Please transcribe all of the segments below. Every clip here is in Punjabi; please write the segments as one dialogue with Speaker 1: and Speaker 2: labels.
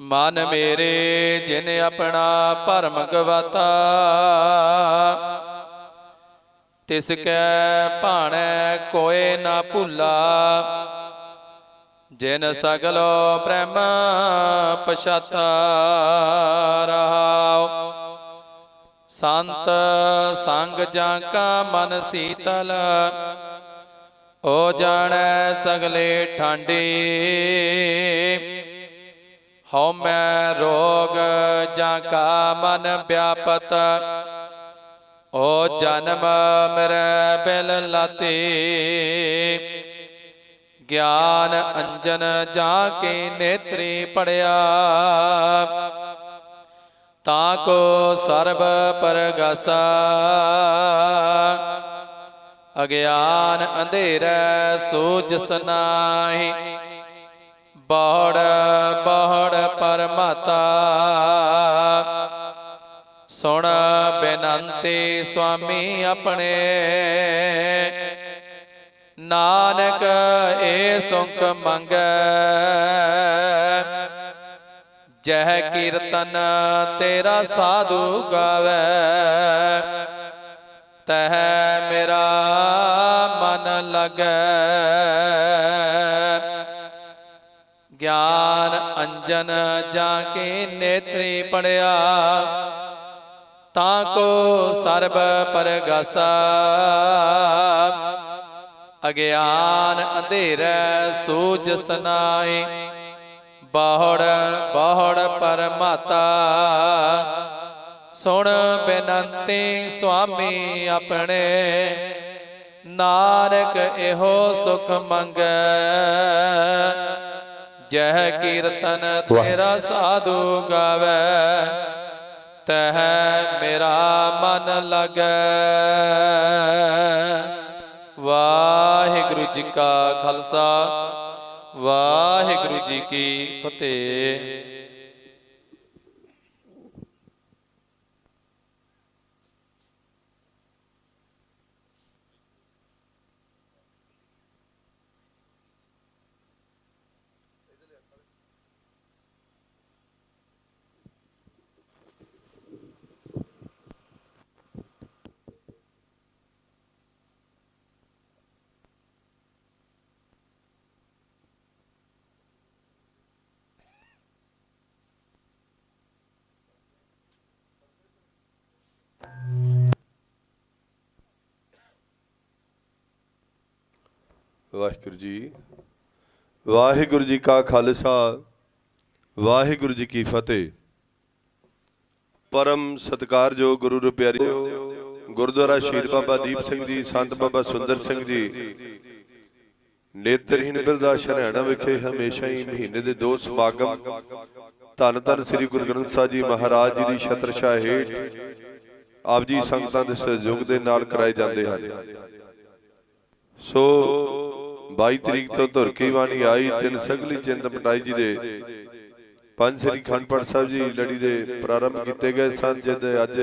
Speaker 1: ਮਨ ਮੇਰੇ ਜਿਨ ਆਪਣਾ ਭਰਮ ਗਵਾਤਾ ਤਿਸ ਕੈ ਭਾਣੈ ਕੋਏ ਨਾ ਭੁੱਲਾ। ਜਿਨ ਸਗਲੋ ਬ੍ਰਹਮ ਪਛਾਤਾ ਰਹਾਉ ਸੰਤ ਸੰਗ ਜਾਂ ਕਾ ਮਨ ਸੀਤਲ ਓ ਜਾਣੈ ਸਗਲੇ ਠਾਂਡੇ। ਹਉ ਮੈਂ ਰੋਗ ਜਾਂ ਕਾ ਮਨ ਵਿਆਪਤ ਓ ਜਨਮ ਮਰੈ ਬਿਲ ਲਾਤੇ ਗਿਆਨ ਅੰਜਨ ਜਾਂ ਕੇ ਨੇਤਰੀ ਪੜਿਆ ਤਾਂ ਕੋ ਸਰਬ ਪਰਗਾਸਾ ਅਗਿਆਨ ਬੇਨੰਤੀ ਸੁਆਮੀ ਆਪਣੇ ਨਾਨਕ ਏ ਸੁਖ ਮੰਗੈ। ਜਹ ਕੀਰਤਨ ਤੇਰਾ ਸਾਧੂ ਗਾਵੇ। ਤਹ ਮੇਰਾ ਮਨ ਲਗੈ। ਗਿਆਨ ਅੰਜਨ ਜਾ ਕੇ ਨੇਤਰੀ ਪੜਿਆ। ਤਾਂ ਕੋ ਸਰਬ ਪਰਗਾਸਾ। ਅਗਿਆਨ ਅੰਧੇਰੈ ਸੂਝ ਸਨਾਈ। ਬਾਹੜ ਬਾਹੜ ਪਰਮਾਤਾ। ਸੁਣ ਬੇਨੰਤੀ ਸੁਆਮੀ ਆਪਣੇ। ਨਾਨਕ ਇਹੋ ਸੁਖ ਮੰਗੈ। ਜਹ ਕੀਰਤਨ ਤੇਰਾ ਸਾਧੂ ਗਾਵੇ। ਤਹ ਮੇਰਾ ਮਨ ਲਗੈ। ਵਾਹਿਗੁਰੂ ਜੀ ਕਾ ਖਾਲਸਾ ਵਾਹਿਗੁਰੂ ਜੀ ਕੀ ਫਤਿਹ।
Speaker 2: ਵਾਹਿਗੁਰੂ ਜੀ। ਵਾਹਿਗੁਰੂ ਜੀ ਕਾ ਖਾਲਸਾ, ਵਾਹਿਗੁਰੂ ਜੀ ਕੀ ਫਤਿਹ। ਪਰਮ ਸਤਿਕਾਰਯੋਗ ਗੁਰੂ ਰੂ ਗੁਰਦੁਆਰਾ ਸ਼ਹੀਦ ਬਾਬਾ ਦੀਪ ਸਿੰਘ ਜੀ, ਸੰਤ ਬਾਬਾ ਸੁੰਦਰ ਸਿੰਘ ਜੀ। ਨੇਤਰਹੀਨ ਬਿਰਦਾਸ ਹਰਿਆਣਾ ਵਿਖੇ ਹਮੇਸ਼ਾ ਹੀ ਮਹੀਨੇ ਦੇ ਦੋ ਸਮਾਗਮ। ਧੰਨ ਧੰਨ ਸ੍ਰੀ ਗੁਰੂ ਗ੍ਰੰਥ ਸਾਹਿਬ ਜੀ ਮਹਾਰਾਜ ਜੀ ਦੀ ਛਤਰ ਹੇਠ ਆਪ ਜੀ ਸੰਗਤਾਂ ਦੇ ਸਹਿਯੋਗ ਦੇ ਨਾਲ ਕਰਾਏ ਜਾਂਦੇ ਹਨ। ਸੋ 22 ਤਰੀਕ ਤੋਂ ਧੁਰਕੀ ਬਾਣੀ ਆਈ, ਤਿੰਨ ਸਗਲੀ ਚਿੰਤ ਮਟਾਈ ਜੀ ਦੇ। ਪੰਜ ਸ੍ਰੀ ਖੰਡਪੜ ਸਾਹਿਬ ਜੀ ਲੜੀ ਦੇ ਪ੍ਰਾਰੰਭ ਕੀਤੇ ਗਏ ਸਨ, ਜਦ ਅੱਜ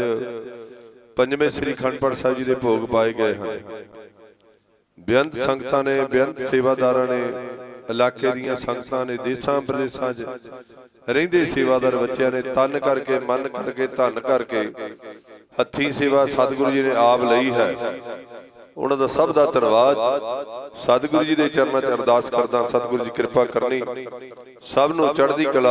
Speaker 2: ਪੰਜਵੇਂ ਸ੍ਰੀ ਖੰਡਪੜ ਸਾਹਿਬ ਜੀ ਦੇ ਭੋਗ ਪਾਏ ਗਏ ਹਨ। ਬੇਅੰਤ ਸੰਗਤਾਂ ਨੇ, ਬੇਅੰਤ ਸੇਵਾਦਾਰਾਂ ਨੇ, ਇਲਾਕੇ ਦੀਆਂ ਸੰਗਤਾਂ ਨੇ, ਦੇਸਾਂ ਪ੍ਰਦੇਸਾਂ 'ਚ ਰਹਿੰਦੇ ਸੇਵਾਦਾਰ ਬੱਚਿਆਂ ਨੇ ਤਨ ਕਰਕੇ, ਮਨ ਕਰਕੇ, ਧਨ ਕਰਕੇ ਹੱਥੀ ਸੇਵਾ ਸਤਿਗੁਰੂ ਜੀ ਨੇ ਆਪ ਲਈ ਹੈ। ਉਹਨਾਂ ਦਾ ਸਭ ਦਾ ਧੰਨਵਾਦ। ਸਤਿਗੁਰੂ ਜੀ ਦੇ ਚਰਨਾਂ 'ਚ ਅਰਦਾਸ ਕਰਦਾ ਸਤਿਗੁਰੂ ਜੀ ਕਿਰਪਾ ਕਰਨੀ। ਸਭ ਨੂੰ ਚੜ੍ਹਦੀ ਕਲਾ